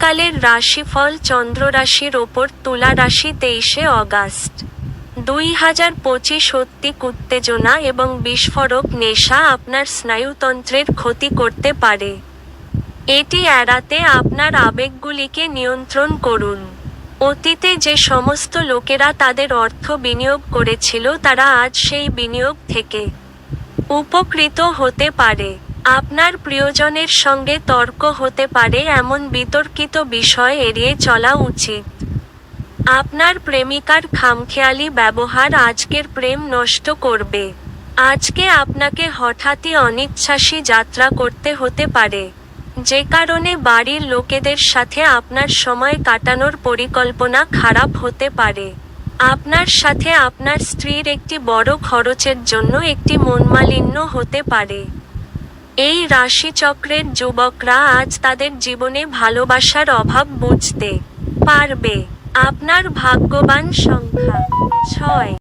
শীতকালের রাশিফল চন্দ্র রাশির ওপর তুলা রাশি তেইশে অগাস্ট। দুই হাজার পঁচিশ সত্যিক উত্তেজনা এবং বিস্ফোরক নেশা আপনার স্নায়ুতন্ত্রের ক্ষতি করতে পারে। এটি এড়াতে আপনার আবেগগুলিকে নিয়ন্ত্রণ করুন। অতীতে যে সমস্ত লোকেরা তাদের অর্থ বিনিয়োগ করেছিল তারা আজ সেই বিনিয়োগ থেকে উপকৃত হতে পারে। আপনার প্রিয়জনের সঙ্গে তর্ক হতে পারে এমন বিতর্কিত বিষয় এড়িয়ে চলা উচিত। আপনার প্রেমিকার খামখেয়ালি ব্যবহার আজকের প্রেম নষ্ট করবে। আজকে আপনাকে হঠাৎই অনিচ্ছাসী যাত্রা করতে হতে পারে। যে কারণে বাড়ির লোকেদের সাথে আপনার সময় কাটানোর পরিকল্পনা খারাপ হতে পারে। আপনার সাথে আপনার স্ত্রীর একটি বড় খরচের জন্য একটি মনমালিন্য হতে পারে। এই রাশিচক্রের যুবকরা আজ তাদের জীবনে ভালোবাসার অভাব বুঝতে পারবে। আপনার ভাগ্যবান সংখ্যা ছয়।